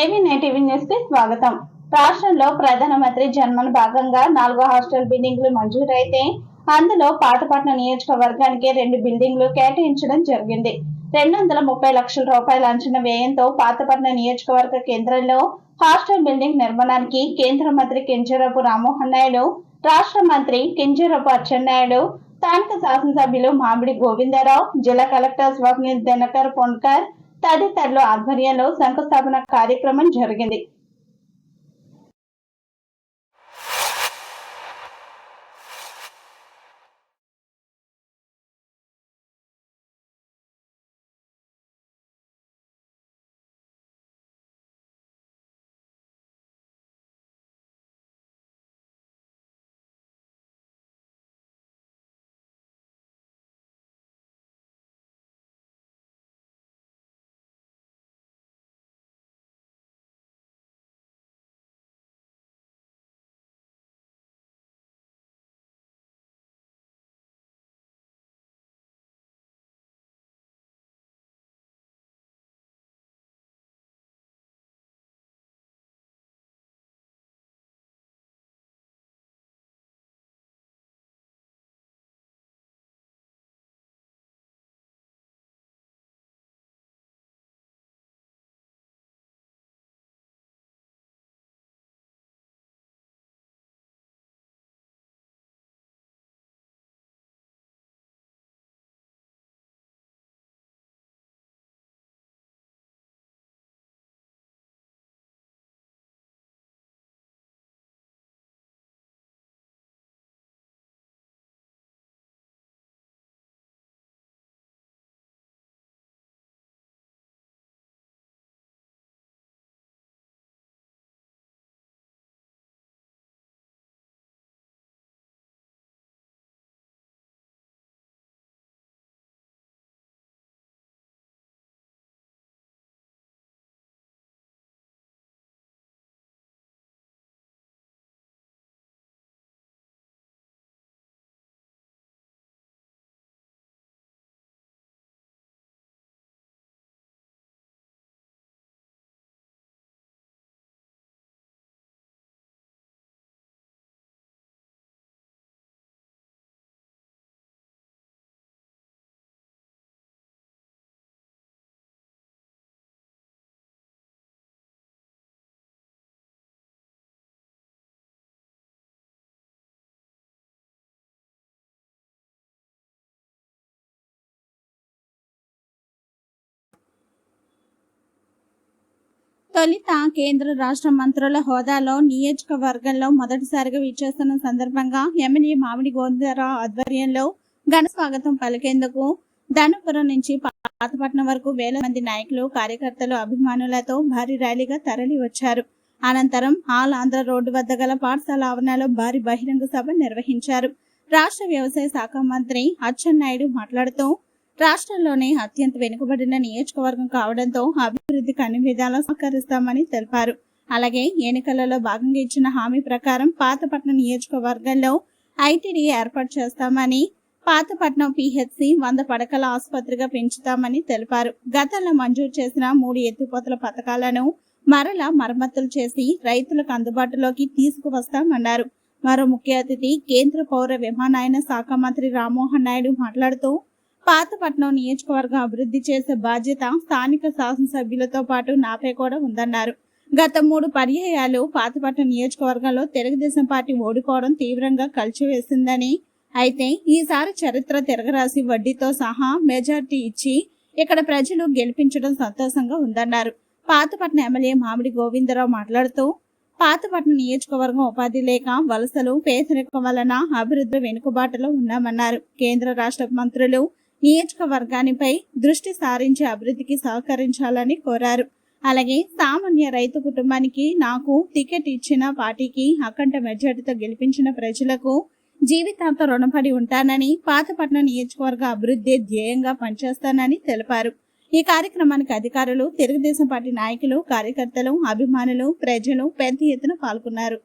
ఏమీ నేటివ్ న్యూస్కి స్వాగతం? రాష్ట్రంలో ప్రధానమంత్రి జన్మన్ భాగంగా నాలుగో హాస్టల్ బిల్డింగ్లు మంజూరైతే అందులో పాతపట్నం నియోజకవర్గానికి రెండు బిల్డింగ్లు కేటాయించడం జరిగింది. రెండు వందల ముప్పై లక్షల రూపాయల అంచనా వ్యయంతో పాతపట్నం నియోజకవర్గ కేంద్రంలో హాస్టల్ బిల్డింగ్ నిర్మాణానికి కేంద్ర మంత్రి కింజరపు రామ్మోహన్ నాయుడు రాష్ట్ర మంత్రి కింజరపు అచ్చెన్నాయుడు స్థానిక శాసనసభ్యులు మామిడి గోవిందరావు జిల్లా కలెక్టర్ స్వప్నిల్ దినకర్ పొన్కర్ తదితరుల ఆధ్వర్యంలో శంకుస్థాపన కార్యక్రమం జరిగింది. తొలిత కేంద్ర రాష్ట్ర మంత్రుల హోదాలో నియోజకవర్గంలో మొదటిసారిగా విచ్చేస్తున్న సందర్భంగా ఎమ్మెల్యే మామిడి గోవిందరావు ఆధ్వర్యంలో ఘన స్వాగతం పలికేందుకు ధనుపురం నుంచి పాతపట్నం వరకు వేల మంది నాయకులు కార్యకర్తలు అభిమానులతో భారీ ర్యాలీగా తరలి వచ్చారు అనంతరం ఆల్ ఆంధ్ర రోడ్డు వద్ద గల పాఠశాల ఆవరణలో భారీ బహిరంగ సభ నిర్వహించారు. రాష్ట్ర వ్యవసాయ శాఖ మంత్రి అచ్చెన్నాయుడు మాట్లాడుతూ రాష్ట్రంలోనే అత్యంత వెనుకబడిన నియోజకవర్గం కావడంతో అభివృద్ధికి అన్ని విధాలా సహకరిస్తామని తెలిపారు. అలాగే ఎన్నికలలో భాగంగా ఇచ్చిన హామీ ప్రకారం పాతపట్నం నియోజకవర్గంలో ఐటీడీ ఏర్పాటు చేస్తామని పాతపట్నం పిహెచ్సి వంద పడకల ఆసుపత్రిగా పెంచుతామని తెలిపారు. గతంలో మంజూరు చేసిన మూడు ఎత్తిపోతల పథకాలను మరలా మరమ్మతులు చేసి రైతులకు అందుబాటులోకి తీసుకువస్తామన్నారు. మరో ముఖ్య అతిథి కేంద్ర పౌర విమానయాన శాఖ మంత్రి రామ్మోహన్ నాయుడు మాట్లాడుతూ పాతపట్నం నియోజకవర్గం అభివృద్ధి చేసే బాధ్యత స్థానిక శాసనసభ్యులతో పాటు నాపై కూడా ఉందన్నారు. గత మూడు పర్యాయాలు పాతపట్నం నియోజకవర్గంలో తెలుగుదేశం పార్టీ ఓడిపోవడం తీవ్రంగా కలిచివేసిందని అయితే ఈసారి చరిత్ర తిరగరాసి వడ్డీతో సహా మెజార్టీ ఇచ్చి ఇక్కడ ప్రజలు గెలిపించడం సంతోషంగా ఉందన్నారు. పాతపట్నం ఎమ్మెల్యే మామిడి గోవిందరావు మాట్లాడుతూ పాతపట్నం నియోజకవర్గం ఉపాధి లేక వలసలు పేదరికం వలన అభివృద్ధి వెనుకబాటులో ఉన్నామన్నారు. కేంద్ర రాష్ట్ర మంత్రులు నియోజకవర్గానిపై దృష్టి సారించి అభివృద్ధికి సహకరించాలని కోరారు. అలాగే సామాన్య రైతు కుటుంబానికి నాకు టికెట్ ఇచ్చిన పార్టీకి అఖండ మెజార్టీతో గెలిపించిన ప్రజలకు జీవితాంతం రుణపడి ఉంటానని పాతపట్నం నియోజకవర్గ అభివృద్ధి ధ్యేయంగా పనిచేస్తానని తెలిపారు. ఈ కార్యక్రమానికి అధికారులు తెలుగుదేశం పార్టీ నాయకులు కార్యకర్తలు అభిమానులు ప్రజలు పెద్ద ఎత్తున పాల్గొన్నారు.